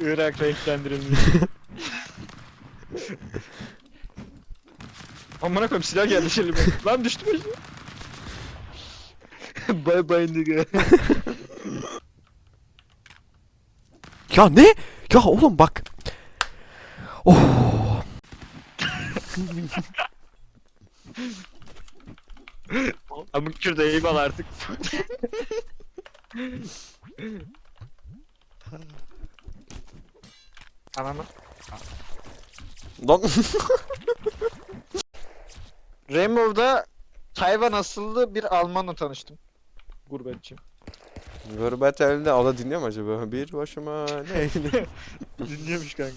Irak renklendirilmiş. Amına koyayım silah geldi şimdi. Lan düştü başına. bye bye nigga. Ya ne? Ya oğlum bak. Oh. Amık kürde eyvallah artık. Ananı. Lan. Rainbow'da Tayvan asıllı bir Almanla tanıştım. Gurbetçi. Gurbet elde ala dinliyor mu acaba? Bir başıma neydi? Dinliyormuş kanka.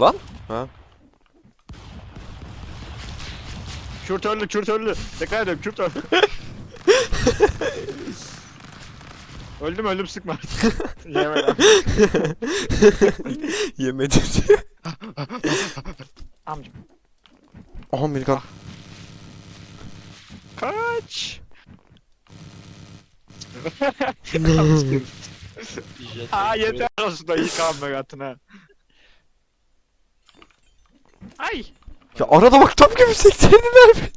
Lan? Ha? Kürt öldü, Kürt öldü. Tekrar ediyorum, Kürt öldü. Öldüm öldüm sıkma. Yemedim. Yemedi. Amcım. Aha Amerikan. Kaç. Aa yeter olsun da iyi kalma katına. Ay. Ya arada bak tam gibi sektirdiler beni.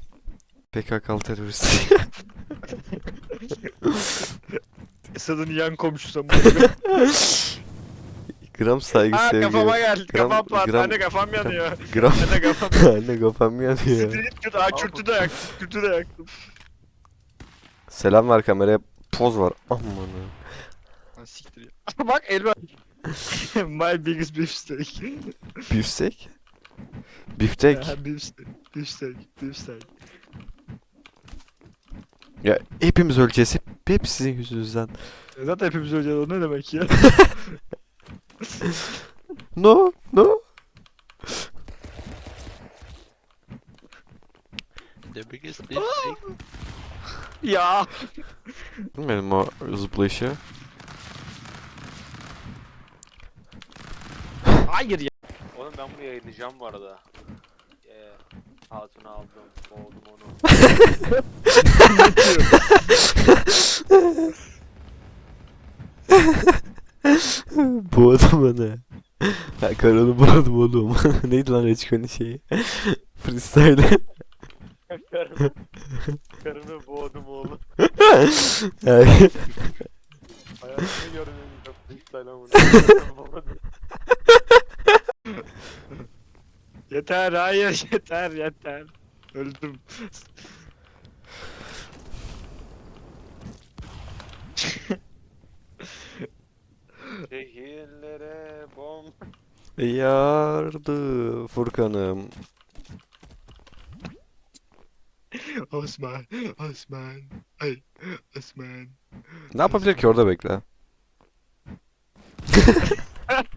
PKK'lı terörist. Esad'ın yan komşusu gram saygı Aa sevgi. kafama geldi. Gram- Kafam patladı. gram- Anne kafam yanıyor. Gram. Anne kafam Anne kafam yanıyor. Street Kürt. Aa Kürt'ü de yaktım. Kürt'ü de yaktım. Selam ver kameraya. Poz var. Aman Ha siktir ya. Bak elma. My biggest beefsteak. Bifstek? Biftek. Ha, beefsteak. Beefsteak. Beefsteak. Ya hepimiz öleceğiz. Hep, hep sizin yüzünüzden. E Zaten hepimiz öleceğiz. O ne demek ya? No, no. The biggest lipstick. ya. Benim o zıplayışı. Hayır ya. Oğlum ben bunu yayınlayacağım bu arada. Ee, hatunu aldım, boğdum onu. adam ne? Ha, karını buladım oğlum. Neydi lan Reçkon'un şeyi? Freestyle. Karını, karını boğdum oğlum. Yeter hayır yeter yeter. Öldüm. Şehirlere bom. yardı Furkan'ım. Osman. Osman. Ay. Osman. Ne yapabilir ki orada bekle.